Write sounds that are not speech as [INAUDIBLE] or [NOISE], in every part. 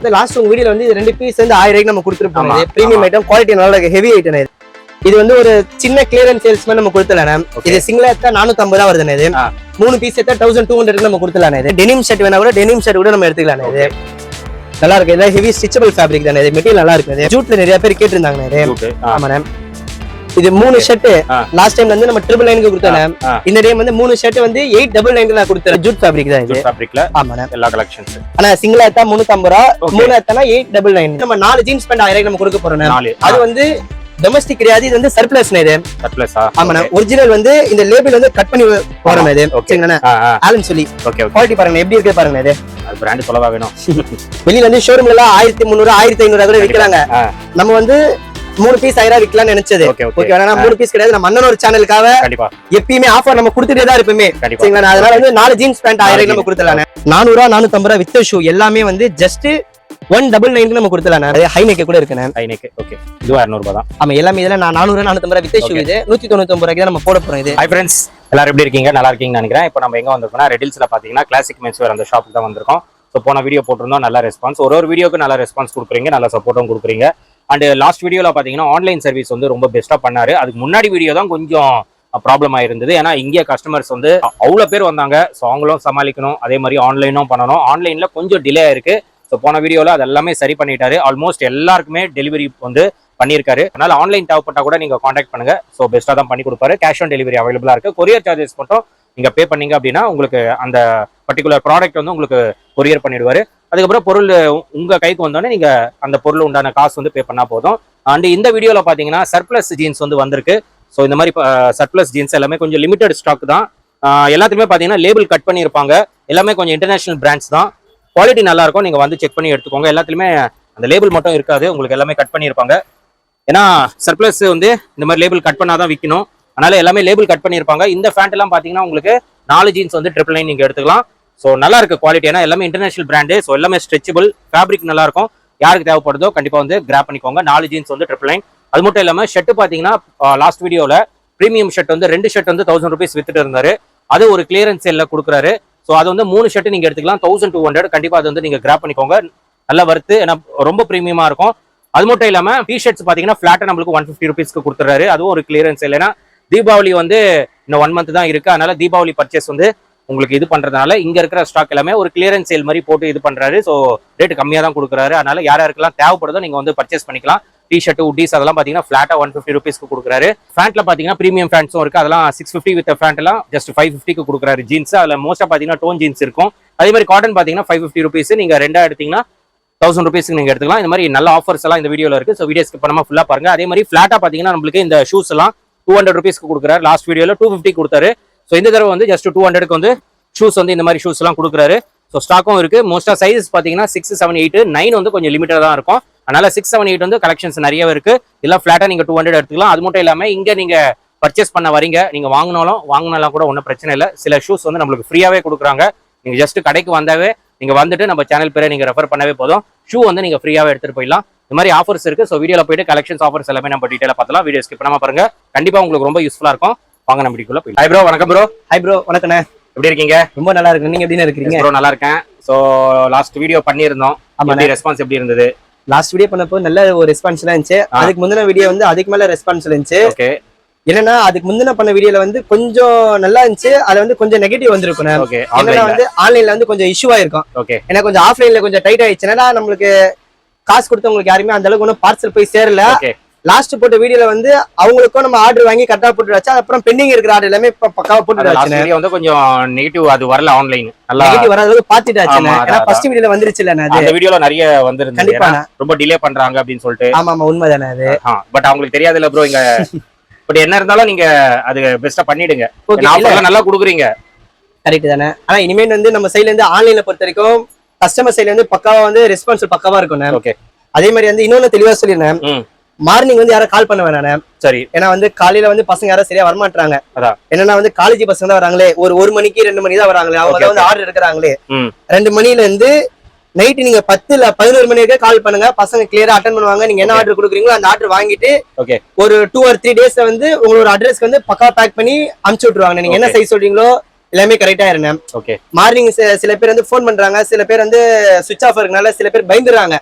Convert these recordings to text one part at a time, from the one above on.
இந்த லாஸ்ட் உங்க வீடியோல வந்து இது ரெண்டு பீஸ் வந்து ஆயிரம் ரூபாய்க்கு நம்ம கொடுத்துருப்போம் பிரீமியம். ஐட்டம் குவாலிட்டி நல்லா ஹெவி ஐட்டம் இது. இது வந்து ஒரு சின்ன கிளியரன்ஸ் சேல்ஸ் மாதிரி நம்ம கொடுத்துலாம் Okay. இது சிங்கிளா எடுத்தா நானூத்தி ஐம்பது ரூபா வருதுண்ணே இது. மூணு பீஸ் எடுத்தா தௌசண்ட் டூ ஹண்ட்ரட் நம்ம கொடுத்துலாம் இது. டெனிம் ஷர்ட் வேணா கூட டெனிம் ஷர்ட் கூட நம்ம எடுத்துக்கலாம் இது. நல்லா இருக்கு. இதெல்லாம் ஹெவி ஸ்டிச்சபிள் ஃபேப்ரிக் தானே இது. மெட்டீரியல் நல்லா இருக்கு ஜூட்ல நிறைய பேர் கேட்டிருந்தாங்க ஆமாண்ணே இது மூணு ஷர்ட். லாஸ்ட் டைம்ல வந்து நம்ம ட்ரிபிள் நைனுக்கு கொடுத்தேன். இந்த டைம் வந்து மூணு ஷர்ட் வந்து எயிட் டபுள் நைனுக்கு நான் கொடுத்தேன். ஜூட் ஃபேப்ரிக் தான் இது. Fabricல ஆமாண்ணே எல்லா கலெக்ஷன்ஸ் ஆனா சிங்கிளா எடுத்தா முன்னூத்தி ஐம்பது ரூபா. மூணு எடுத்தா எயிட் டபுள் நைன் நம்ம நாலு ஜீன்ஸ் பேண்ட் ஆயிரம் நம்ம கொடுக்க போறோம் நாலு. அது வந்து டொமஸ்டிக் கிடையாது இது வந்து சர்ப்ளஸ் இது. சர்ப்ளஸா ஆமாண்ணா ஒரிஜினல் வந்து இந்த லேபிள் வந்து கட் பண்ணி போறோம் இது. ஓகே சரிங்கண்ணா ஆலன் சொல்லி. ஓகே குவாலிட்டி பாருங்க எப்படி இருக்கு பாருங்க இது. அது பிராண்ட் சொல்லவா வேணும்? [LAUGHS] வெளியில வந்து ஷோரூம்ல எல்லாம் ஆயிரத்தி முந்நூறு ஆயிரத்தி ஐநூறு கூட விற்கிறாங்க. நம்ம வந்து மூணு பீஸ் ஆயிரம் விற்கலாம்னு நினைச்சது. ஓகே ஆனா மூணு பீஸ் கிடையாது. நம்ம அண்ணன் ஒரு சேனலுக்காக கண்டிப்பா. எப்பயுமே ஆஃபர் நம்ம கொடுத்துட்டே தான் இருப்போமே. சரிங்களா? அதனால வந்து நாலு ஜீன்ஸ் பேண்ட் ஆயிரம் நம்ம கொடுத்துலாம் நானூறு ரூபா நானூத்தி ஐம்பது ரூபா வித் ஷூ எல்லாமே வந்து ஜஸ்ட் ஒன் டபுள் நைன் நம்ம கொடுத்துலாம் ஹை நெக் கூட இருக்குண்ணே. ஐநேக்கு ஓகே இதுவும் இரநூறுபா தான். ஆமா எல்லாமே இதுல நான் நானூறு நானூத்தி ரூபா வித் ஷூ Okay. இது. நூத்தி தொண்ணூத்தி ஒன்பது ரூபாய்க்கு நம்ம போட போறோம் இது. ஹாய் ஃப்ரெண்ட்ஸ் எல்லாரும் எப்படி இருக்கீங்க? நல்லா இருக்கீங்கன்னு நினைக்கிறேன். இப்போ நம்ம எங்க வந்திருக்கோம்னா ரெடில்ஸ்ல பாத்தீங்கன்னா கிளாசிக் மென்ஸ் வேர் அந்த ஷாப்புக்கு தான் வந்திருக்கோம். ஸோ போன வீடியோ போட்டிருந்தோம் நல்ல ரெஸ்பான்ஸ் ஒரு ஒரு வீடியோக்கு நல்ல ரெஸ்பான்ஸ் கொடுக்குறீங்க நல்ல சப்போர்ட்டும் கொடுக்குறீங்க. அண்ட் லாஸ்ட் வீடியோவில் பார்த்தீங்கன்னா ஆன்லைன் சர்வீஸ் வந்து ரொம்ப பெஸ்ட்டாக பண்ணாரு. அதுக்கு முன்னாடி வீடியோ தான் கொஞ்சம் ப்ராப்ளம் ஆயிருந்தது. ஏன்னா இங்கே கஸ்டமர்ஸ் வந்து அவ்வளோ பேர் வந்தாங்க. ஸோ அவங்களும் சமாளிக்கணும். அதே மாதிரி ஆன்லைனும் பண்ணணும். ஆன்லைனில் கொஞ்சம் டிலே ஆயிருக்கு. ஸோ போன வீடியோவில் அது எல்லாமே சரி பண்ணிட்டாரு. ஆல்மோஸ்ட் எல்லாருக்குமே டெலிவரி வந்து பண்ணியிருக்காரு. அதனால் ஆன்லைன் தேவைப்பட்டால் கூட நீங்கள் காண்டாக்ட் பண்ணுங்க. ஸோ பெஸ்ட்டாக தான் பண்ணி கொடுப்பாரு. கேஷ் ஆன் டெலிவரி அவைலபிளாக இருக்குது கொரியர் சார்ஜஸ் மட்டும் நீங்கள் பே பண்ணீங்க அப்படின்னா உங்களுக்கு அந்த பர்டிகுலர் ப்ராடக்ட் வந்து உங்களுக்கு கொரியர் பண்ணிடுவார். அதுக்கப்புறம் பொருள் உங்க கைக்கு வந்தோடனே நீங்க அந்த பொருள் உண்டான காசு வந்து பே பண்ணா போதும். அண்ட் இந்த வீடியோல பாத்தீங்கன்னா சர்ப்ளஸ் ஜீன்ஸ் வந்து வந்திருக்கு. ஸோ இந்த மாதிரி சர்ப்ளஸ் ஜீன்ஸ் எல்லாமே கொஞ்சம் லிமிடெட் ஸ்டாக் தான். எல்லாத்துக்குமே எல்லாத்துலயுமே பாத்தீங்கன்னா லேபிள் கட் பண்ணியிருப்பாங்க. எல்லாமே கொஞ்சம் இன்டர்நேஷனல் பிராண்ட்ஸ் தான். குவாலிட்டி நல்லா இருக்கும். நீங்க வந்து செக் பண்ணி எடுத்துக்கோங்க. எல்லாத்துலயுமே அந்த லேபிள் மட்டும் இருக்காது. உங்களுக்கு எல்லாமே கட் பண்ணியிருப்பாங்க. ஏன்னா சர்ப்ளஸ் வந்து இந்த மாதிரி லேபிள் கட் பண்ணாதான் விற்கணும் அதனால எல்லாமே லேபிள் கட் பண்ணியிருப்பாங்க. இந்த ஃபேண்ட் எல்லாம் பாத்தீங்கன்னா உங்களுக்கு நாலு ஜீன்ஸ் வந்து ட்ரிபிள் நைன் நீங்க எடுத்துக்கலாம். ஸோ நல்லா இருக்கு குவாலிட்டி ஏன்னா எல்லாமே இன்டர்நேஷனல் பிராண்டு ஸோ எல்லாமே ஸ்ட்ரெச்சபிள் ஃபேப்ரிக் நல்லா இருக்கும் யாருக்கு தேவைப்படுதோ கண்டிப்பாக வந்து கிராப் பண்ணிக்கோங்க. நாலு ஜீன்ஸ் வந்து ட்ரிபிள் நைன் அது மட்டும் இல்லாமல் ஷர்ட் பார்த்தீங்கன்னா லாஸ்ட் வீடியோவில் ப்ரீமியம் ஷர்ட் வந்து ரெண்டு ஷர்ட் வந்து தௌசண்ட் ருபீஸ் வித்துட்டு இருந்தாரு. அது ஒரு கிளியரன்ஸ் சேல்ல கொடுக்குறாரு. ஸோ அது வந்து மூணு ஷர்ட் நீங்கள் எடுத்துக்கலாம். தௌசண்ட் டூ ஹண்ட்ரட் கண்டிப்பாக அது வந்து நீங்கள் கிராப் பண்ணிக்கோங்க. நல்லா வருத்து ஏன்னா ரொம்ப ப்ரீமியமாக இருக்கும். அது மட்டும் இல்லாமல் டிஷர்ட்ஸ் பார்த்தீங்கன்னா ஃப்ளாட்டை நம்மளுக்கு ஒன் ஃபிஃப்டி ருபீஸ்க்கு கொடுத்துறாரு. அதுவும் ஒரு கிளியரன்ஸ் இல்லைன்னா தீபாவளி வந்து இன்னும் ஒன் மந்த் தான் இருக்குது அதனால தீபாவளி பர்ச்சேஸ் வந்து உங்களுக்கு இது பண்றதுனால இங்க இருக்கிற ஸ்டாக் எல்லாமே ஒரு கிளியரன்ஸ் சேல் மாதிரி போட்டு இது பண்றாரு. ஸோ ரேட் கம்மியா தான் கொடுக்குறாரு. அதனால யார் யாருக்கெல்லாம் தேவைப்படுதோ நீங்க வந்து பர்ச்சேஸ் பண்ணிக்கலாம். டிஷர்ட் உட்டீஸ் அதெல்லாம் பாத்தீங்கன்னா ஃபிளாட்டா ஒன் ஃபிஃப்டி ருபீஸ்க்கு கொடுக்குறாரு. ஃபேண்ட்ல பாத்தீங்கன்னா ப்ரீமியம் ஃபேண்ட்ஸும் இருக்கு. அதெல்லாம் சிக்ஸ் ஃபிஃப்டி வித் ஃபேண்ட் எல்லாம் ஜஸ்ட் ஃபைவ் ஃபிஃப்டிக்கு கொடுக்குறாரு ஜீன்ஸ் அதுல மோஸ்டா பாத்தீங்கன்னா டோன் ஜீன்ஸ் இருக்கும். அதே மாதிரி காட்டன் பாத்தீங்கன்னா ஃபைவ் ஃபிஃப்டி ருபீஸ் நீங்க ரெண்டா எடுத்தீங்கன்னா தௌசண்ட் ருபீஸ்க்கு நீங்க எடுத்துக்கலாம். இந்த மாதிரி நல்ல ஆஃபர்ஸ் எல்லாம் இந்த வீடியோல இருக்கு. ஸோ வீடியோ ஸ்கிப் பண்ணாம ஃபுல்லா பாருங்க. அதே மாதிரி ஃபிளாட்டா பாத்தீங்கன்னா நம்மளுக்கு இந்த ஷூஸ் எல்லாம் டூ ஹண்ட்ரட் ருபீஸ்க்கு கொடுக்குறாரு. லாஸ்ட் வீடியோல டூ ஃபிஃப்டி கொடுத்தாரு. ஸோ இந்த தடவை வந்து ஜஸ்ட் டூ ஹண்ட்ரடுக்கு வந்து ஷூஸ் வந்து இந்த மாதிரி ஷூஸ் எல்லாம் கொடுக்குறாரு. ஸோ ஸ்டாக்கும் இருக்கு. ஆஃப் சைஸ் பார்த்தீங்கன்னா சிக்ஸ் செவன் எயிட் நைன் வந்து கொஞ்சம் லிமிட்டட் தான் இருக்கும். அதனால் சிக்ஸ் செவன் எயிட் வந்து கலெக்ஷன்ஸ் நிறையவே இருக்குது இதெல்லாம் ஃப்ளாட்டாக நீங்கள் டூ ஹண்ட்ரட் எடுத்துக்கலாம். அது மட்டும் இல்லாமல் இங்கே நீங்கள் பர்ச்சேஸ் பண்ண வரீங்க. நீங்க வாங்கினாலும் வாங்கினாலும் கூட ஒன்றும் பிரச்சனை இல்லை. சில ஷூஸ் வந்து நம்மளுக்கு ஃப்ரீயாகவே கொடுக்குறாங்க. நீங்க ஜஸ்ட் கடைக்கு வந்தாவே நீங்கள் வந்துட்டு நம்ம சேனல் பேரை நீங்கள் ரெஃபர் பண்ணவே போதும். ஷூ வந்து நீங்கள் ஃப்ரீயாகவே எடுத்துகிட்டு போயிடலாம். இந்த மாதிரி ஆஃபர்ஸ் இருக்குது ஸோ வீடியோவில் போயிட்டு கலெக்ஷன்ஸ் ஆஃபர்ஸ் எல்லாமே நம்ம டீட்டெயிலாக பார்த்தலாம் வீடியோ ஸ்கிப் பண்ணாமல் பாருங்க. கண்டிப்பாக உங்களுக்கு ரொம்ப யூஸ்ஃபுல்லா இருக்கும். வாங்க நம்ம வீடியோக்குள்ள போய் ஹை ப்ரோ வணக்கம் ப்ரோ ஹை ப்ரோ வணக்கண்ணே. எப்படி இருக்கீங்க? ரொம்ப நல்லா இருக்கு. நீங்க எப்படி இருக்கிறீங்க ப்ரோ நல்லா இருக்கேன். ஸோ லாஸ்ட் வீடியோ பண்ணியிருந்தோம். எப்படி ரெஸ்பான்ஸ் எப்படி இருந்தது? லாஸ்ட் வீடியோ பண்ணப்போ நல்ல ஒரு ரெஸ்பான்ஸ் இருந்துச்சு. ஆ. அதுக்கு முந்தின வீடியோ வந்து அதுக்கு மேல ரெஸ்பான்ஸ் இருந்துச்சு. ஓகே என்னன்னா அதுக்கு முந்தின பண்ண வீடியோல வந்து கொஞ்சம் நல்லா இருந்துச்சு. அதுல வந்து கொஞ்சம் நெகட்டிவ் வந்திருக்கும் ஓகே என்னன்னா வந்து ஆன்லைன்ல வந்து கொஞ்சம் இஷ்யூ ஆயிருக்கும். ஓகே ஏன்னா கொஞ்சம் ஆஃப்லைன்ல கொஞ்சம் டைட் ஆயிடுச்சுன்னா நம்மளுக்கு காசு கொடுத்தவங்களுக்கு யாருமே அந்த அளவுக்கு ஒன்றும் பார்சல் போய் சேரல. லாஸ்ட் போட்ட வீடியோல வந்து அவங்களுக்கும் நம்ம ஆர்டர் வாங்கி கரெக்டா போட்டு வச்சா அப்புறம் பெண்டிங் இருக்கிற ஆர்டர் எல்லாமே இப்ப பக்காவா போட்டு வந்து கொஞ்சம் நெகட்டிவ் அது வரல ஆன்லைன் நெகட்டிவ் வராத அளவுக்கு பாத்துட்டு ஆமா, ஏன்னா ஃபர்ஸ்ட் வீடியோல வந்துருச்சு இல்ல அந்த வீடியோல நிறைய வந்திருந்தது. கண்டிப்பா. ரொம்ப டிலே பண்றாங்க அப்படின்னு சொல்லிட்டு. ஆமா ஆமா உண்மைதானே அது. பட் அவங்களுக்கு தெரியாதுல்ல ப்ரோ இங்க. [LAUGHS] பட் என்ன இருந்தாலும் நீங்க அது பெஸ்டா பண்ணிடுங்க. நல்லா கொடுக்குறீங்க. கரெக்ட் தானே. ஆனா இனிமேல் வந்து நம்ம சைடுல இருந்து ஆன்லைன்ல பொறுத்த வரைக்கும் கஸ்டமர் சைடுல இருந்து பக்காவா வந்து ரெஸ்பான்ஸ் பக்காவா இருக்கும் ஓகே அதே மாதிரி வந்து இன்னொன்னு தெளிவா சொல்லிருந்தேன் மார்னிங் வந்து யாரும் கால் பண்ண வேணாம் சரி. ஏன்னா வந்து காலையில வந்து பசங்க யாரும் சரியா வரமாட்டாங்க. என்னன்னா வந்து காலேஜ் பசங்க தான் வராங்களே. ஒரு ஒரு மணிக்கு ரெண்டு மணி தான் வராங்களே. அவங்க வந்து ஆர்டர் எடுக்கிறாங்களே. ரெண்டு மணில இருந்து நைட் நீங்க பத்து இல்ல பதினோரு மணி வரைக்கும் கால் பண்ணுங்க. பசங்க கிளியரா அட்டன் பண்ணுவாங்க. நீங்க என்ன. ஆர்டர் கொடுக்குறீங்களோ அந்த ஆர்டர் வாங்கிட்டு ஓகே ஒரு டூ ஆர் த்ரீ டேஸ்ல வந்து உங்களோட அட்ரஸ்க்கு வந்து பக்கா பேக் பண்ணி அனுப்பிச்சு விட்டுருவாங்க. நீங்க என்ன. சைஸ் சொல்றீங்களோ எல்லாமே கரெக்டா இருந்தேன் ஓகே மார்னிங் சில பேர் வந்து ஃபோன் பண்றாங்க. சில பேர் வந்து சுவிச் ஆஃப் இருக்கனால சில பேர் பயந்துறாங்க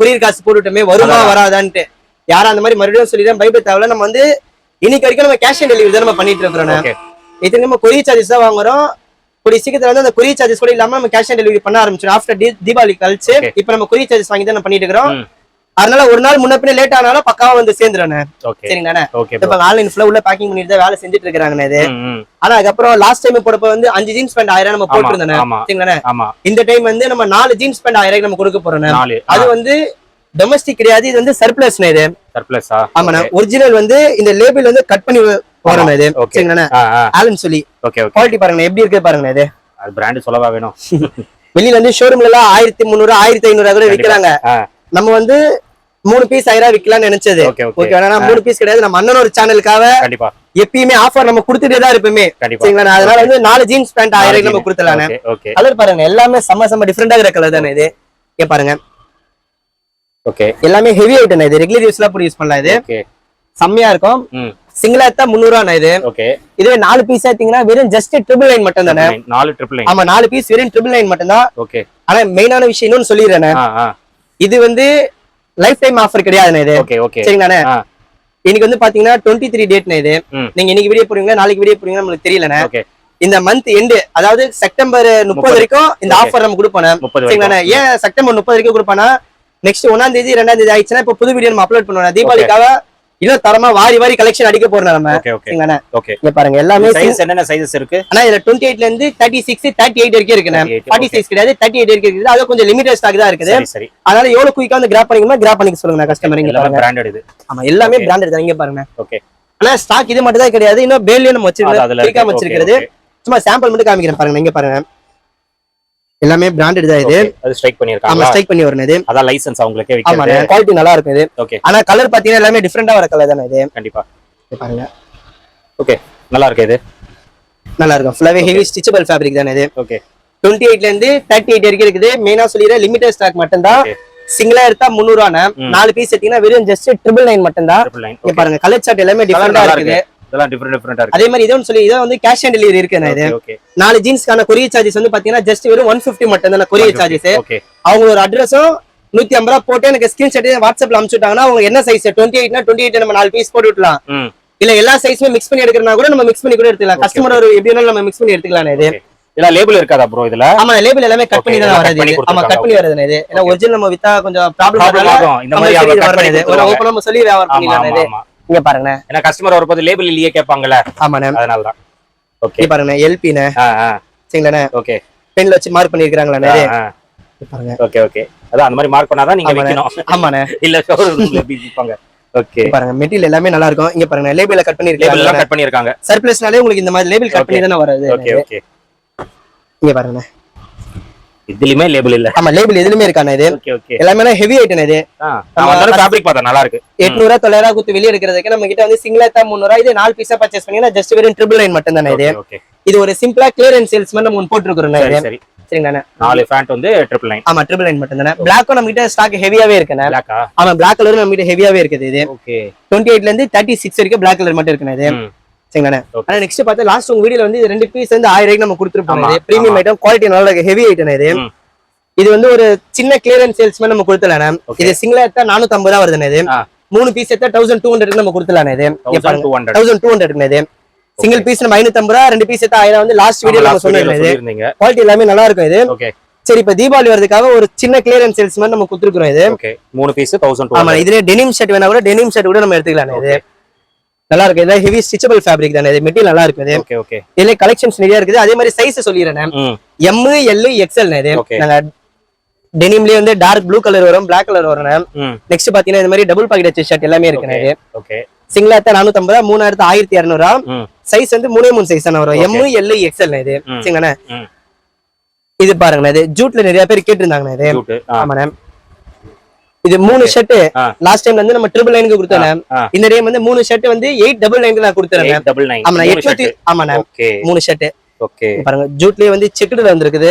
கொரியர் காசு போட்டுட்டோமே வருமா. வராதான்ட்டு. யாரும் அந்த மாதிரி மறுபடியும் சொல்லிதான் பயப்பட தேவையில்ல. நம்ம வந்து இன்னைக்கு வரைக்கும் நம்ம கேஷ் ஆன் டெலிவரி தான் நம்ம பண்ணிட்டு இருக்கிறோம் இது நம்ம கொரியர் சார்ஜஸ் தான் வாங்குறோம். கூடிய சீக்கிரத்துல வந்து அந்த கொரியர் சார்ஜஸ் கூட இல்லாம நம்ம கேஷ் ஆன் டெலிவரி பண்ண ஆரம்பிச்சிடும். ஆஃப்டர் தீபாவளி கழிச்சு. இப்போ நம்ம கொரியர் சார்ஜஸ் வாங்கி தான் பண்ணிட்டு இருக்கிறோம். அதனால ஒரு நாள் முன்ன பின்ன லேட் ஆனாலும் பக்காவா வந்து சேர்ந்துறேன் ஓகே இப்ப ஆன்லைன் ஃபுல்லா உள்ள பேக்கிங் பண்ணிட்டு தான் வேலை செஞ்சுட்டு இருக்காங்க இது. ஆனா அதுக்கப்புறம் லாஸ்ட் டைம் போடப்ப வந்து அஞ்சு ஜீன்ஸ் பேண்ட் ஆயிரம் நம்ம போட்டுருந்தேன் ஆமா. இந்த டைம் வந்து நம்ம நாலு ஜீன்ஸ் பேண்ட் ஆயிரம் நம்ம கொடுக்க போறோம் அது வந்து டொமஸ்டிக் கிடையாது இது வந்து சர்ப்ளஸ் இது. சர்ப்ளஸா ஆமாண்ணா. ஒரிஜினல் வந்து இந்த லேபிள் வந்து கட் பண்ணி போறோம் இது. சரிங்கண்ணா ஆலன் சொல்லி. ஓகே குவாலிட்டி பாருங்க எப்படி இருக்கு பாருங்க இது? அது பிராண்ட் சொல்லவா வேணும். [LAUGHS] வெளியில வந்து ஷோரூம்ல எல்லாம் ஆயிரத்தி முந்நூறு ஆயிரத்தி ஐநூறு கூட விக்கிறாங்க ஆ. நம்ம வந்து மூணு பீஸ் ஆயிரம் விக்கலாம்னு நினைச்சது. ஓகே ஆனா மூணு பீஸ் கிடையாது. நம்ம அண்ணன் ஒரு சேனலுக்காக கண்டிப்பா. எப்பயுமே ஆஃபர் நம்ம கொடுத்துட்டே தான் இருப்போமே. சரிங்களா அதனால வந்து நாலு ஜீன்ஸ் பேண்ட் ஆயிரம் நம்ம கொடுத்துலானே கலர் பாருங்க எல்லாமே செம்ம செம்ம டிஃப்ரெண்டா இருக்கிற கலர் தானே இது. பாருங்க. ஓகே எல்லாமே ஹெவி ஐட்டம் இது. ரெகுலர் யூஸ்ல போட்டு யூஸ் பண்ணலாம் இது. செம்மையா இருக்கும். சிங்கிளா எடுத்தா முந்நூறுவா இது. ஓகே இதுவே நாலு பீஸ் எடுத்தீங்கன்னா வெறும் ஜஸ்ட் ட்ரிபிள் நைன் மட்டும் தானே? நாலு ட்ரிபிள் நைன் ஆமா நாலு பீஸ் வெறும் ட்ரிபிள் நைன் மட்டும் தான். ஓகே ஆனா மெயினான விஷயம் இன்னொன்னு சொல்லிடுறேன் இது வந்து லைஃப் டைம் ஆஃபர் கிடையாதுண்ணே இது. ஓகே ஓகே சரிங்கண்ணே இன்னைக்கு வந்து பாத்தீங்கன்னா டுவெண்ட்டி த்ரீ டேட்னு இது. நீங்க இன்னைக்கு வீடியோ போடுவீங்களா நாளைக்கு வீடியோ போடுவீங்களா நம்மளுக்கு தெரியலண்ணே. இந்த மந்த் எண்டு அதாவது செப்டம்பர் முப்பது. வரைக்கும் இந்த. ஆஃபர் நம்ம கொடுப்போம் சரிங்கண்ணா ஏன் செப்டம்பர் முப்பது வரைக்கும் கொடுப்பானா நெக்ஸ்ட் ஒன்னாம் தேதி ரெண்டாம் தேதி ஆயிடுச்சுன்னா இப்போ புது வீடியோ நம்ம அப்லோட் பண்ணுவோம். தீபாவளிக்காக இன்னும் தரமா வாரி வாரி கலெக்ஷன் அடிக்க போறோம் நம்ம. ஓகே இங்க பாருங்க எல்லாமே சைஸ் என்னென்ன சைஸஸ் இருக்கு? ஆனா இதுல டுவெண்ட்டி எயிட்ல இருந்து தேர்ட்டி சிக்ஸ் தேர்ட்டி எயிட் வரைக்கும் இருக்குண்ணே 38, ஃபார்ட்டி okay. சிக்ஸ் கிடையாது தேர்ட்டி எயிட் வரைக்கும் இருக்குது. அது கொஞ்சம் லிமிடெட் ஸ்டாக் தான் இருக்குது. அதனால எவ்வளவு குயிக்கா வந்து கிராப் பண்ணிக்கணுமா கிராப் பண்ணிக்க சொல்லுங்க கஸ்டமர் இங்க எல்லாமே பாருங்க. பிராண்டட் இது. ஆமா எல்லாமே. பிராண்டட் தான் இங்க பாருங்க. ஓகே ஆனா ஸ்டாக் இது மட்டும் தான் கிடையாது இன்னும் பேல்லையும் நம்ம வச்சிருக்கோம் வச்சிருக்கிறது. சும்மா சாம்பிள் மட்டும் காமிக்கிறேன் பாருங்க இங்க பாருங்க. எல்லாமே பிராண்டட் தான் இது. அது ஸ்ட்ரைக் ஆமா பண்ணிருக்காங்க ஸ்ட்ரைக் பண்ணி வரணும் இது. அதான் லைசென்ஸ் அவங்களுக்கே ஆமா விக்கிறது குவாலிட்டி நல்லா இருக்கும் இது. ஓகே ஆனா கலர் பாத்தீங்கன்னா எல்லாமே டிஃப்ரெண்டா வர கலர் தானே இது. கண்டிப்பா. பாருங்க. ஓகே நல்லா இருக்கு இது? நல்லா இருக்கும். ஃபுல்லாவே ஹெவி ஸ்டிச்சபிள் ஃபேப்ரிக் தானே இது. ஓகே டுவெண்ட்டி எயிட்ல இருந்து தேர்ட்டி எயிட் வரைக்கும் இருக்குது. மெயினா சொல்லிடுறேன் லிமிடெட் ஸ்டாக் மட்டும் தான். சிங்கிளா எடுத்தா முந்நூறுவான. நாலு பீஸ் எடுத்தீங்கன்னா வெறும் ஜஸ்ட் ட்ரிபிள் நைன் மட்டும் தான் பாருங்க கலர் சார்ட் எல்லாமே டிஃப்ரெண்டா இருக்குது. இருக்கு. இதெல்லாம் டிஃபரெண்ட் டிஃபரெண்டா இருக்கு. அதே மாதிரி இதுவும் சொல்லி இதை வந்து கேஷ் ஆன் டெலிவரி இருக்கு இது. நாலு ஜீன்ஸ்க்கான கொரியர் சார்ஜஸ் வந்து பாத்தீங்கன்னா ஜஸ்ட் வெறும் ஒன் பிப்டி மட்டும் தான் கொரியர் சார்ஜஸ் அவங்களோட அட்ரஸும் நூத்தி ஐம்பது ரூபா போட்டு எனக்கு ஸ்கிரீன்ஷாட் வாட்ஸ்அப்ல அனுப்பிச்சுட்டாங்கன்னா அவங்க என்ன சைஸ் டுவெண்ட்டி எயிட்னா டுவெண்ட்டி எயிட் நம்ம நாலு பீஸ் போட்டு விடலாம் இல்ல எல்லா சைஸுமே மிக்ஸ் பண்ணி எடுக்கிறனா கூட நம்ம மிக்ஸ் பண்ணி கூட எடுத்துக்கலாம். கஸ்டமர் ஒரு எப்படி வேணாலும் நம்ம மிக்ஸ் பண்ணி எடுத்துக்கலாம் இது. இதெல்லாம் லேபிள் இருக்காதா ப்ரோ இதுல? ஆமா லேபிள் எல்லாமே கட் பண்ணி தான் வரது. ஆமா கட் பண்ணி வரது இது. ஏன்னா ஒரிஜினல் நம்ம வித்தா கொஞ்சம் ப்ராப்ளம் ஆகும். இந்த மாதிரி cut பண்ணி ஒரு. ஓப்பன் நம்ம சொல்லி வியாபாரம் ஆமா இது. இங்க பாருங்க ஏன்னா கஸ்டமர் வரும்போது லேபிள் இல்லையே கேட்பாங்கல்ல. ஆமாண்ணே. அதனால தான் ஓகே இங்க பாருங்க எல்பிண்ணே சரிங்களாண்ணே. ஓகே பென்ல வச்சு மார்க் பண்ணிருக்காங்களாண்ணே ஆ ஆ. பாருங்க. ஓகே ஓகே அதான் அந்த மாதிரி மார்க் பண்ணாதான் நீங்க. விக்கணும். ஆமாண்ணே. இல்ல ஷோரூம்ல எப்படி விப்பாங்க. ஓகே பாருங்க மெட்டீரியல் எல்லாமே நல்லா இருக்கும் இங்க பாருங்க லேபிள கட் லேபிள் எல்லாம் பண்ணிருக்காங்க கட் பண்ணிருக்காங்க சர்ப்ளஸ்னாலே உங்களுக்கு இந்த மாதிரி லேபிள் கட் பண்ணி தானே வருது. ஓகே ஓகே இங்க பாருங்க இதுலயுமே லேபிள் இல்ல. ஆமா லேபிள் எதுலயுமே இருக்கானே இது? எல்லாமே ஹெவி ஐட்டம் இது. ஃபேப்ரிக் பார்த்தா நல்லா இருக்கு. எட்நூறுவா தொள்ளாயிரம் குத்து வெளியே எடுக்கிறதுக்கு நம்ம கிட்ட வந்து சிங்கிளா தான் முந்நூறுவா இது நாலு பீஸா பர்ச்சேஸ் பண்ணீங்கன்னா ஜஸ்ட் வெறும் ட்ரிபிள் நைன் மட்டும் தானே இது இது ஒரு சிம்பிளா கிளியரன்ஸ் சேல்ஸ் மாதிரி நம்ம போட்டுருக்கோம் சரி இது. சரி சரிங்கண்ணா நாலு ஃபேண்ட் வந்து ட்ரிபிள் நைன் ஆமா ட்ரிபிள் நைன் மட்டும் தானே பிளாக்கும் நம்ம கிட்ட ஸ்டாக் ஹெவியாவே இருக்குண்ணே. ஆமா பிளாக் கலரும் நம்ம கிட்ட ஹெவியாவே இருக்குது இது. ஓகே டுவெண்ட்டி எயிட்ல இருந்து தேர்ட்டி சிக்ஸ் வரைக்கும் பிளாக் கலர் மட்டும் இருக்குண்ணே இது. சரிங்கண்ணா. ஆனா நெக்ஸ்ட் பார்த்தா லாஸ்ட் உங்க வீடியோல வந்து ரெண்டு பீஸ் வந்து ஆயிரம் ரூபாய்க்கு நம்ம கொடுத்துருப்போம் பிரீமியம். ஐட்டம் குவாலிட்டி நல்லா இருக்கு. ஹெவி ஐட்டம் இது. இது வந்து ஒரு சின்ன கிளியரன்ஸ் சேல்ஸ் மாதிரி நம்ம கொடுத்துலானே Okay. இது சிங்கிளா எடுத்தா நானூத்தி ஐம்பது ரூபா வருதுண்ணே இது. மூணு பீஸ் எடுத்தா தௌசண்ட் டூ ஹண்ட்ரட் நம்ம இது. இங்க தௌசண்ட் டூ ஹண்ட்ரட் இது. சிங்கிள் பீஸ் நம்ம ஐநூத்தி ஐம்பது ரூபா ரெண்டு பீஸ் எடுத்தா ஆயிரம் வந்து லாஸ்ட் வீடியோ நம்ம சொல்லியிருந்தீங்க. குவாலிட்டி எல்லாமே நல்லா இருக்கும் இது. சரி இப்ப தீபாவளி வரதுக்காக ஒரு சின்ன கிளியரன்ஸ் சேல்ஸ் மாதிரி நம்ம கொடுத்துருக்கோம் இது. மூணு பீஸ் தௌசண்ட் ஆமா இதுல டெனிம் ஷர்ட் வேணா கூட டெனிம் ஷர்ட் கூட நம்ம எடுத்துக்கலாம் இது. நல்லா இருக்கு. இது ஹெவி ஸ்டிச்சபிள் ஃபேப்ரிக் தானே. இது மெட்டீரியல் நல்லா இருக்கு. இது ஓகே ஓகே இதுல கலெக்ஷன்ஸ் நிறைய இருக்குது. அதே மாதிரி சைஸ் சொல்லிடுறேன். எம் எல் எக்ஸ்எல் இது. நாங்க டெனிம்லயே வந்து டார்க் ப்ளூ கலர் வரும் Black கலர் வரும் நெக்ஸ்ட் பாத்தீங்கன்னா இந்த மாதிரி டபுள் பாக்கெட் ஷர்ட் எல்லாமே இருக்கு ஓகே சிங்கிளாத்த நானூத்தி ஐம்பது மூணாயிரத்து ஆயிரத்தி இரநூறுவா சைஸ் வந்து மூணே மூணு சைஸ் தானே வரும். எம் எல் எக்ஸ்எல் இது. சரிங்கண்ணா. இது பாருங்கண்ணா. இது ஜூட்ல நிறைய பேர் கேட்டிருந்தாங்கண்ணா. இது ஆமாண்ணே. இது மூணு ஷர்ட். லாஸ்ட் டைம் வந்து நம்ம ட்ரிபிள் நைனுக்கு கொடுத்தேன் இந்த டைம் வந்து மூணு ஷர்ட் வந்து எயிட் டபுள் நைனுக்கு நான் கொடுத்துறேன் டபுள் நைன் ஆமாண்ணா எட்நூத்தி ஆமாண்ணா மூணு ஷர்ட் ஓகே பாருங்க ஜூட்லயே வந்து செக்குடுல வந்திருக்குது.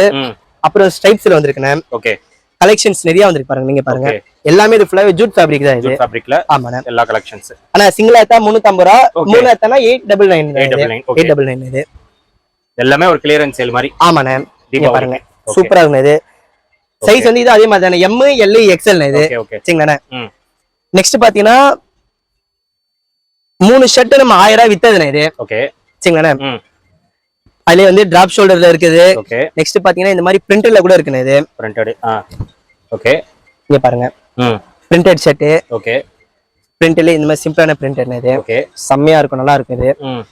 அப்புறம் ஸ்ட்ரைப்ஸ்ல வந்திருக்குண்ணே ஓகே கலெக்ஷன்ஸ் நிறைய வந்திருக்கு பாருங்க நீங்க பாருங்க. எல்லாமே இது ஃபுல்லாவே ஜூட் ஃபேப்ரிக் தான் இது. ஃபேப்ரிக்ல ஆமாண்ணே எல்லா கலெக்ஷன்ஸ் ஆனா சிங்கிள் ஏத்தா முன்னூத்தி ஐம்பது ரூபா Okay. மூணு ஏத்தானா eight double nine eight double nine okay eight double nine இது. எல்லாமே ஒரு கிளியரன்ஸ் சேல் மாதிரி. ஆமாண்ணே தீபாவளி பாருங்க. சூப்பரா இருக்கும் இது. சைஸ் வந்து இது அதே மாதிரி தானே எம் எல் எக்ஸ்எல் இது. சரிங்களாண்ணே நெக்ஸ்ட் பாத்தீங்கன்னா மூணு ஷர்ட் நம்ம ஆயிரம் ரூபாய் வித்ததுண்ணே இது. ஓகே சரிங்களாண்ணே ம். அதுலயே வந்து டிராப் ஷோல்டர்ல இருக்குது. ஓகே நெக்ஸ்ட் பாத்தீங்கன்னா இந்த மாதிரி பிரிண்டர்ல கூட இருக்குண்ணே இது. பிரிண்டட் ஆ. ஓகே இங்க பாருங்க. ம். பிரிண்டட் ஷர்ட் ஓகே பிரிண்ட்ல இந்த மாதிரி சிம்பிளான பிரிண்டர் இது. ஓகே செம்மையா இருக்கும் நல்லா இருக்கும் இது. ம்.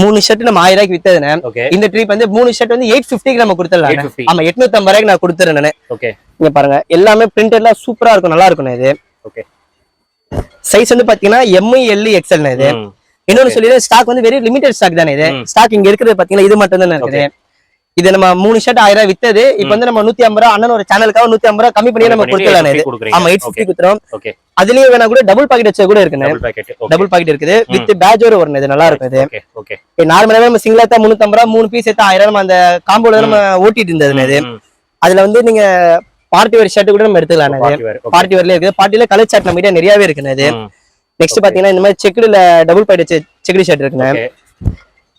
மூணு ஷர்ட் நம்ம ஆயிரம் ரூபாய்க்கு வித்ததுண்ணே ஓகே இந்த ட்ரிப் வந்து மூணு ஷர்ட் வந்து எயிட் ஃபிஃப்டிக்கு நம்ம கொடுத்துடலாம். 850. ஆமா எட்நூத்தி ஐம்பது ரூபாய்க்கு நான் கொடுத்துறேன் நானு. ஓகே இங்க பாருங்க எல்லாமே பிரிண்டர்லாம் சூப்பரா இருக்கும் நல்லா இருக்கும் இது. ஓகே சைஸ் வந்து பாத்தீங்கன்னா எம் எல் எக்ஸ்எல் இது. இன்னொன்னு சொல்லி ஸ்டாக் வந்து வெரி லிமிடெட் ஸ்டாக் தானே இது. ஸ்டாக் இங்க இருக்கிறது பாத்தீங்கன்னா இது மட்டும் தான் இருக்குது இது நம்ம மூணு ஷர்ட் ஆயிரம் ரூபாய் வித்தது இப்போ வந்து நம்ம நூத்தி ஐம்பது ரூபா அண்ணன் ஒரு சேனலுக்காக நூத்தி ஐம்பது ரூபா கம்மி பண்ணி நம்ம கொடுக்கலாம் இது. ஆமா எயிட் ஃபிஃப்டி கொடுத்துறோம். ஓகே அதுலயே வேணா கூட டபுள் பாக்கெட் வச்ச கூட இருக்குண்ணே. டபுள் பாக்கெட் இருக்குது. வித் பேஜோட வரும் இது நல்லா இருக்கும் இது. நார்மலாவே நம்ம சிங்கிளா தான் முன்னூத்தி ரூபா மூணு பீஸ் எடுத்தா ஆயிரம் நம்ம அந்த காம்போல நம்ம ஓட்டிட்டு இருந்தது இது. அதுல வந்து நீங்க பார்ட்டி வேர் ஷர்ட் கூட நம்ம எடுத்துக்கலாம். பார்ட்டி வேர்ல இருக்குது. பார்ட்டில கலர் ஷர்ட் நம்ம கிட்ட நிறையவே ம், நெக்ஸ்ட் பாத்தீங்கன்னா இந்த மாதிரி செக்குடுல டபுள் பாக்கெட் செக்குடு ஷர்ட் இருக்குண்ணே.